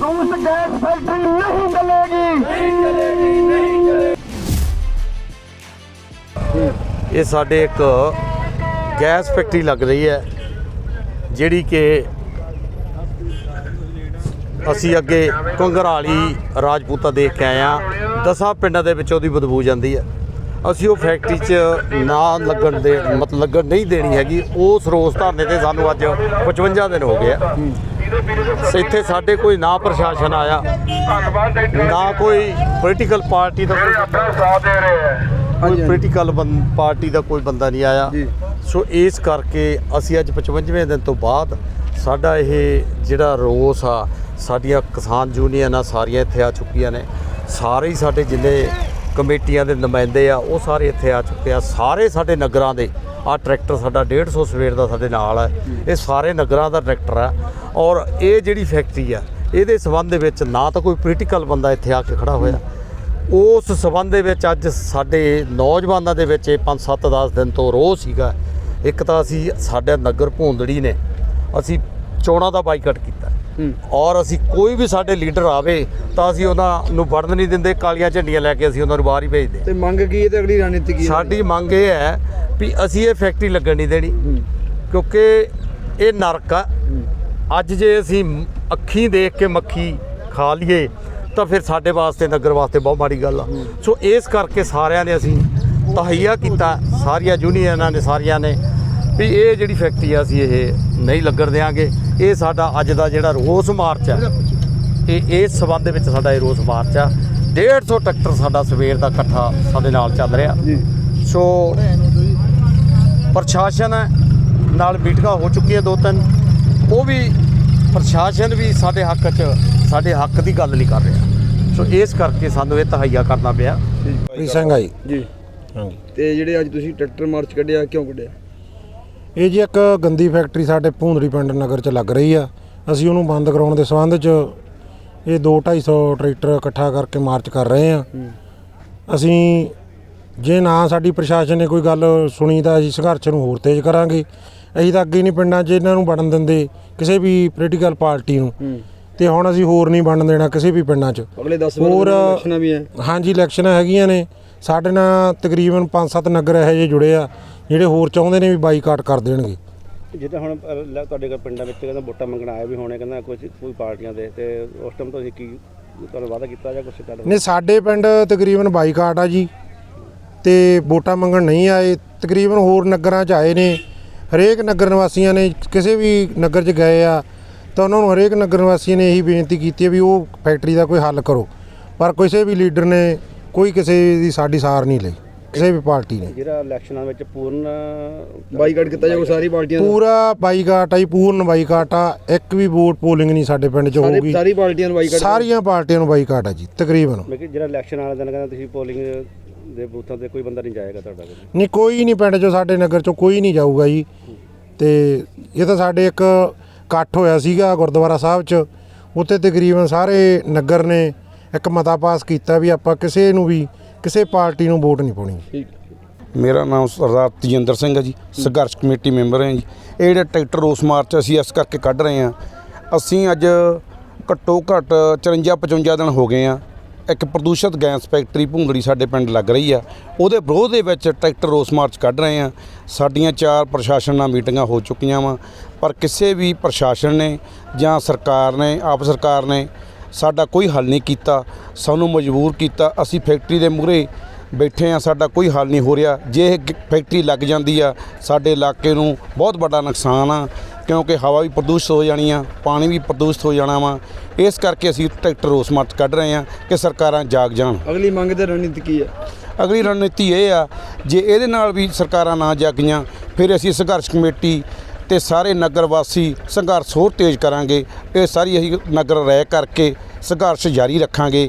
रूस gas factory नहीं चलेगी ਇਹ ਸਾਡੇ ਇੱਕ ਗੈਸ ਫੈਕਟਰੀ ਲੱਗ ਰਹੀ ਹੈ ਜਿਹੜੀ ਕਿ ਅਸੀਂ ਅੱਗੇ ਕੰਗਰਾਲੀ ਰਾਜਪੂਤਾ ਦੇਖ ਕੇ ਆਏ ਆ ਦਸਾਂ ਪਿੰਡਾਂ ਦੇ ਵਿੱਚ ਉਹਦੀ ਬਦਬੂ ਜਾਂਦੀ ਹੈ ਅਸੀਂ ਉਹ ਫੈਕਟਰੀ 'ਚ ਨਾ ਲੱਗਣ ਦੇ ਮਤਲਬ ਲੱਗਣ ਨਹੀਂ ਦੇਣੀ ਹੈਗੀ ਉਸ ਰੋਸ ਧਰਨੇ ਤੇ ਸਾਨੂੰ ਅੱਜ 55 ਦਿਨ ਹੋ ਗਏ ਆ ਇੱਥੇ ਸਾਡੇ ਕੋਈ ਨਾ ਪ੍ਰਸ਼ਾਸਨ ਆਇਆ ਨਾ ਕੋਈ ਪੋਲੀਟੀਕਲ ਪਾਰਟੀ ਦਾ ਕੋਈ ਆਪਣਾ ਸਾਥ ਪੋਲੀਟੀਕਲ ਪਾਰਟੀ ਦਾ ਕੋਈ ਬੰਦਾ ਨਹੀਂ ਆਇਆ। ਸੋ ਇਸ ਕਰਕੇ ਅਸੀਂ ਅੱਜ 55ਵੇਂ ਦਿਨ ਤੋਂ ਬਾਅਦ ਸਾਡਾ ਇਹ ਜਿਹੜਾ ਰੋਸ ਆ ਸਾਡੀਆਂ ਕਿਸਾਨ ਯੂਨੀਅਨ ਆ ਸਾਰੀਆਂ ਇੱਥੇ ਆ ਚੁੱਕੀਆਂ ਨੇ। ਸਾਰੇ ਹੀ ਸਾਡੇ ਜਿੰਨੇ ਕਮੇਟੀਆਂ ਦੇ ਨੁਮਾਇੰਦੇ ਆ ਉਹ ਸਾਰੇ ਇੱਥੇ ਆ ਚੁੱਕੇ ਆ। ਸਾਰੇ ਸਾਡੇ ਨਗਰਾਂ ਦੇ ਆ ਟਰੈਕਟਰ ਸਾਡਾ 150 ਸਵੇਰ ਦਾ ਸਾਡੇ ਨਾਲ ਹੈ। ਇਹ ਸਾਰੇ ਨਗਰਾਂ ਦਾ ਟਰੈਕਟਰ ਆ ਔਰ ਇਹ ਜਿਹੜੀ ਫੈਕਟਰੀ ਆ ਇਹਦੇ ਸਬੰਧ ਦੇ ਵਿੱਚ ਨਾ ਤਾਂ ਕੋਈ ਪੋਲੀਟੀਕਲ ਬੰਦਾ ਇੱਥੇ ਆ ਕੇ ਖੜਾ ਹੋਇਆ। ਉਸ ਸਬੰਧ ਦੇ ਵਿੱਚ ਅੱਜ ਸਾਡੇ ਨੌਜਵਾਨਾਂ ਦੇ ਵਿੱਚ ਇਹ 5 7 10 ਦਿਨ ਤੋਂ ਰੋਹ ਸੀਗਾ। ਇੱਕ ਤਾਂ ਅਸੀਂ ਸਾਡੇ ਨਗਰ ਭੂੰਦੜੀ ਨੇ ਅਸੀਂ ਚੋਣਾਂ ਦਾ ਬਾਈਕਾਟ ਕੀਤਾ। ਔਰ ਅਸੀਂ ਕੋਈ ਵੀ ਸਾਡੇ ਲੀਡਰ ਆਵੇ ਤਾਂ ਅਸੀਂ ਉਹਨਾਂ ਨੂੰ ਵੜਨ ਨਹੀਂ ਦਿੰਦੇ ਕਾਲੀਆਂ ਝੰਡੀਆਂ ਲੈ ਕੇ ਅਸੀਂ ਉਹਨਾਂ ਨੂੰ ਬਾਹਰ ਹੀ ਭੇਜਦੇ ਤੇ ਮੰਗ ਕੀ ਹੈ ਤੇ ਅਗਲੀ ਰਣਨੀਤੀ ਕੀ ਹੈ? ਸਾਡੀ ਮੰਗ ਇਹ ਹੈ ਵੀ ਅਸੀਂ ਇਹ ਫੈਕਟਰੀ ਲੱਗਣ ਨਹੀਂ ਦੇਣੀ। ਕਿਉਂਕਿ ਇਹ ਨਰਕ ਆ। ਅੱਜ ਜੇ ਅਸੀਂ ਅੱਖੀਂ ਦੇਖ ਕੇ ਮੱਖੀ ਖਾ ਲਈਏ ਤਾਂ ਫਿਰ ਸਾਡੇ ਵਾਸਤੇ ਨਗਰ ਵਾਸਤੇ ਬਹੁਤ ਮਾੜੀ ਗੱਲ ਆ। ਸੋ ਇਸ ਕਰਕੇ ਸਾਰਿਆਂ ਨੇ ਅਸੀਂ ਤਹਈਆ ਕੀਤਾ। ਸਾਰੀਆਂ ਯੂਨੀਅਨਾਂ ਨੇ ਸਾਰੀਆਂ ਨੇ ਵੀ ਇਹ ਜਿਹੜੀ ਫੈਕਟਰੀ ਆ ਅਸੀਂ ਇਹ ਨਹੀਂ ਲੱਗਣ ਦੇਾਂਗੇ ਇਹ ਸਾਡਾ ਅੱਜ ਦਾ ਜਿਹੜਾ ਰੋਸ ਮਾਰਚ ਆ ਇਹ ਇਸ ਸਬੰਧ ਵਿੱਚ ਸਾਡਾ ਇਹ ਰੋਸ ਮਾਰਚ ਆ। 150 ਟਰੈਕਟਰ ਸਾਡਾ ਸਵੇਰ ਦਾ ਇਕੱਠਾ ਸਾਡੇ ਨਾਲ ਚੱਲ ਰਿਹਾ। ਸੋ ਪ੍ਰਸ਼ਾਸਨ ਨਾਲ ਮੀਟਿੰਗਾਂ ਹੋ ਚੁੱਕੀਆਂ ਦੋ ਤਿੰਨ। ਉਹ ਵੀ ਪ੍ਰਸ਼ਾਸਨ ਵੀ ਸਾਡੇ ਹੱਕ 'ਚ ਸਾਡੇ ਹੱਕ ਦੀ ਗੱਲ ਨਹੀਂ ਕਰ ਰਿਹਾ। ਸੋ ਇਸ ਕਰਕੇ ਸਾਨੂੰ ਇਹ ਤਹਈਆ ਕਰਨਾ ਪਿਆ। ਪ੍ਰੀਤ ਸਿੰਘ ਆ ਜੀ। ਜੀ। ਹਾਂਜੀ। ਤੇ ਜਿਹੜੇ ਅੱਜ ਤੁਸੀਂ ਟਰੈਕਟਰ ਮਾਰਚ ਕੱਢਿਆ ਕਿਉਂ ਕੱਢਿਆ? ਇਹ ਜੀ ਇੱਕ ਗੰਦੀ ਫੈਕਟਰੀ ਸਾਡੇ ਭੂੰਦਰੀ ਪਿੰਡ ਨਗਰ ਚ ਲੱਗ ਰਹੀ ਆ। ਅਸੀਂ ਉਹਨੂੰ ਬੰਦ ਕਰਾਉਣ ਦੇ ਸੰਬੰਧ ਚ ਇਹ 2 250 ਟਰੈਕਟਰ ਇਕੱਠਾ ਕਰਕੇ ਮਾਰਚ ਕਰ ਰਹੇ ਆ। ਅਸੀਂ ਜੇ ਨਾ ਸਾਡੀ ਪ੍ਰਸ਼ਾਸਨ ਨੇ ਕੋਈ ਗੱਲ ਸੁਣੀ ਤਾਂ ਅਸੀਂ ਸੰਘਰਸ਼ ਨੂੰ ਹੋਰ ਤੇਜ਼ ਕਰਾਂਗੇ। ਅਸੀਂ ਤਾਂ ਅੱਗੇ ਨਹੀਂ ਪਿੰਡਾਂ 'ਚ ਇਹਨਾਂ ਨੂੰ ਵੜਨ ਦਿੰਦੇ ਕਿਸੇ ਵੀ ਪੋਲੀਟੀਕਲ ਪਾਰਟੀ ਨੂੰ। ਤੇ ਹੁਣ ਅਸੀਂ ਹੋਰ ਨਹੀਂ ਵੜਨ ਦੇਣਾ ਕਿਸੇ ਵੀ ਪਿੰਡਾਂ 'ਚ। ਅਗਲੇ 10 ਹੋਰ ਇਲੈਕਸ਼ਨਾਂ ਵੀ ਹੈ। ਹਾਂਜੀ ਇਲੈਕਸ਼ਨਾਂ ਹੈਗੀਆਂ ਨੇ। ਸਾਡੇ ਨਾਲ ਤਕਰੀਬਨ 5-7 ਨਗਰ ਇਹੋ ਜਿਹੇ ਜੁੜੇ ਆ ਜਿਹੜੇ ਹੋਰ ਚਾਹੁੰਦੇ ਨੇ ਵੀ ਬਾਈਕਾਟ ਕਰ ਦੇਣਗੇ। ਜਿੱਦਾਂ ਹੁਣ ਤੁਹਾਡੇ ਕੋਲ ਪਿੰਡਾਂ ਵਿੱਚ ਕਹਿੰਦਾ ਵੋਟਾਂ ਮੰਗਣ ਆਏ ਵੀ ਹੋਣੇ ਕਹਿੰਦਾ ਕੁਝ ਕੋਈ ਪਾਰਟੀਆਂ ਦੇ ਤੇ ਉਸ ਟਾਈਮ ਤੁਸੀਂ ਕੀ ਤੁਹਾਨੂੰ ਵਾਅਦਾ ਕੀਤਾ ਜਾਂ ਕੁਝ ਕਰ ਨੇ ਸਾਡੇ ਪਿੰਡ ਤਕਰੀਬਨ ਬਾਈਕਾਟ ਆ ਜੀ। ਤੇ ਵੋਟਾਂ ਮੰਗਣ ਨਹੀਂ ਆਏ ਤਕਰੀਬਨ ਹੋਰ ਨਗਰਾਂ 'ਚ ਆਏ ਨੇ ਹਰੇਕ ਨਗਰ ਨਿਵਾਸੀਆਂ ਨੇ ਕਿਸੇ ਵੀ ਨਗਰ 'ਚ ਗਏ ਆ ਤਾਂ ਉਹਨਾਂ ਨੂੰ ਹਰੇਕ ਨਗਰ ਨਿਵਾਸੀ ਨੇ ਇਹੀ ਬੇਨਤੀ ਕੀਤੀ ਹੈ ਵੀ ਉਹ ਫੈਕਟਰੀ ਦਾ ਕੋਈ ਹੱਲ ਕਰੋ। ਪਰ ਕਿਸੇ ਵੀ ਲੀਡਰ ਨੇ ਕੋਈ ਕਿਸੇ ਦੀ ਸਾਡੀ ਸਾਰ ਨਹੀਂ ਲਈ ਕਿਸੇ ਵੀ ਪਾਰਟੀ ਨੇ। ਜਿਹੜਾ ਇਲੈਕਸ਼ਨਾਂ ਵਿੱਚ ਪੂਰਨ ਬਾਈਕਾਟ ਕੀਤਾ ਜਾਊ ਸਾਰੀ ਪਾਰਟੀਆਂ ਦਾ? ਪੂਰਾ ਬਾਈਕਾਟ ਆ ਜੀ ਪੂਰਨ ਬਾਈਕਾਟ ਆ ਇੱਕ ਵੀ ਵੋਟ ਪੋਲਿੰਗ ਨਹੀਂ ਸਾਡੇ ਪਿੰਡ 'ਚ ਹੋਊਗੀ। ਸਾਰੀ ਪਾਰਟੀਆਂ ਨੂੰ ਬਾਈਕਾਟ ਸਾਰੀਆਂ ਪਾਰਟੀਆਂ ਨੂੰ ਬਾਈਕਾਟ ਆ ਜੀ ਤਕਰੀਬਨ। ਮੈਂ ਕਿ ਜਿਹੜਾ ਇਲੈਕਸ਼ਨ ਵਾਲੇ ਦਿਨ ਕਹਿੰਦਾ ਤੁਸੀਂ ਪੋਲਿੰਗ ਦੇ ਬੂਥਾਂ ਤੇ ਕੋਈ ਬੰਦਾ ਨਹੀਂ ਜਾਏਗਾ ਤੁਹਾਡਾ ਕੋਲ ਨਹੀਂ ਕੋਈ ਨਹੀਂ ਪਿੰਡ 'ਚੋਂ ਸਾਡੇ ਨਗਰ 'ਚੋਂ ਕੋਈ ਨਹੀਂ ਜਾਊਗਾ ਜੀ। ਤੇ ਇਹ ਤਾਂ ਸਾਡੇ ਇੱਕ ਇਕੱਠ ਹੋਇਆ ਸੀਗਾ ਗੁਰਦੁਆਰਾ ਸਾਹਿਬ 'ਚ। ਉੱਥੇ ਤਕਰੀਬਨ ਸਾਰੇ ਨਗਰ ਨੇ ਇੱਕ ਮਤਾ ਪਾਸ ਕੀਤਾ ਵੀ ਆਪਾਂ ਕਿਸੇ ਨੂੰ ਵੀ ਕਿਸੇ ਪਾਰਟੀ ਨੂੰ ਵੋਟ ਨਹੀਂ ਪਾਉਣੀ। ਠੀਕ। ਮੇਰਾ ਨਾਮ ਸਰਦਾਰ ਤਜਿੰਦਰ ਸਿੰਘ ਹੈ ਜੀ ਸੰਘਰਸ਼ ਕਮੇਟੀ ਮੈਂਬਰ ਹਾਂ ਜੀ। ਇਹ ਜਿਹੜਾ ਟਰੈਕਟਰ ਰੋਸ ਮਾਰਚ ਅਸੀਂ ਇਸ ਕਰਕੇ ਕੱਢ ਰਹੇ ਹਾਂ। ਅਸੀਂ ਅੱਜ ਘੱਟੋ ਘੱਟ 54 55 ਦਿਨ ਹੋ ਗਏ ਆ ਇੱਕ ਪ੍ਰਦੂਸ਼ਿਤ ਗੈਸ ਫੈਕਟਰੀ ਭੁੰਗੜੀ ਸਾਡੇ ਪਿੰਡ ਲੱਗ ਰਹੀ ਆ। ਉਹਦੇ ਵਿਰੋਧ ਦੇ ਵਿੱਚ ਟਰੈਕਟਰ ਰੋਸ ਮਾਰਚ ਕੱਢ ਰਹੇ ਆ। ਸਾਡੀਆਂ ਚਾਰ ਪ੍ਰਸ਼ਾਸਨ ਨਾਲ ਮੀਟਿੰਗਾਂ ਹੋ ਚੁੱਕੀਆਂ ਵਾ। ਪਰ ਕਿਸੇ ਵੀ ਪ੍ਰਸ਼ਾਸਨ ਨੇ ਜਾਂ ਸਰਕਾਰ ਨੇ, ਆਪ ਸਰਕਾਰ ਨੇ ਸਾਡਾ ਕੋਈ ਹੱਲ ਨਹੀਂ ਕੀਤਾ। ਸਾਨੂੰ ਮਜਬੂਰ ਕੀਤਾ। ਅਸੀਂ ਫੈਕਟਰੀ ਦੇ ਮੂਹਰੇ ਬੈਠੇ ਆ। ਸਾਡਾ ਕੋਈ ਹੱਲ ਨਹੀਂ ਹੋ ਰਿਹਾ। ਜੇ ਇਹ ਫੈਕਟਰੀ ਲੱਗ ਜਾਂਦੀ ਆ, ਸਾਡੇ ਇਲਾਕੇ ਨੂੰ ਬਹੁਤ ਵੱਡਾ ਨੁਕਸਾਨ ਆ। ਕਿਉਂਕਿ ਹਵਾ ਵੀ ਪ੍ਰਦੂਸ਼ਿਤ ਹੋ ਜਾਣੀ ਆ ਪਾਣੀ ਵੀ ਪ੍ਰਦੂਸ਼ਿਤ ਹੋ ਜਾਣਾ ਵਾ। ਇਸ ਕਰਕੇ ਅਸੀਂ ਟਰੈਕਟਰ ਰੋਸ ਮਾਰਚ ਕੱਢ ਰਹੇ ਆ ਕਿ ਸਰਕਾਰਾਂ ਜਾਗ ਜਾਣ। ਅਗਲੀ ਮੰਗ ਤੇ ਰਣਨੀਤੀ ਕੀ ਹੈ ਅਗਲੀ ਰਣਨੀਤੀ ਇਹ ਆ ਜੇ ਇਹਦੇ ਨਾਲ ਵੀ ਸਰਕਾਰਾਂ ਨਾ ਜਾਗੀਆਂ ਫਿਰ ਅਸੀਂ ਸੰਘਰਸ਼ ਕਮੇਟੀ ਤੇ ਸਾਰੇ ਨਗਰ ਵਾਸੀ ਸੰਘਰਸ਼ ਹੋਰ ਤੇਜ਼ ਕਰਾਂਗੇ। ਇਹ ਸਾਰੀ ਅਸੀਂ ਨਗਰ ਰਹਿ ਕਰਕੇ ਸੰਘਰਸ਼ ਜਾਰੀ ਰੱਖਾਂਗੇ।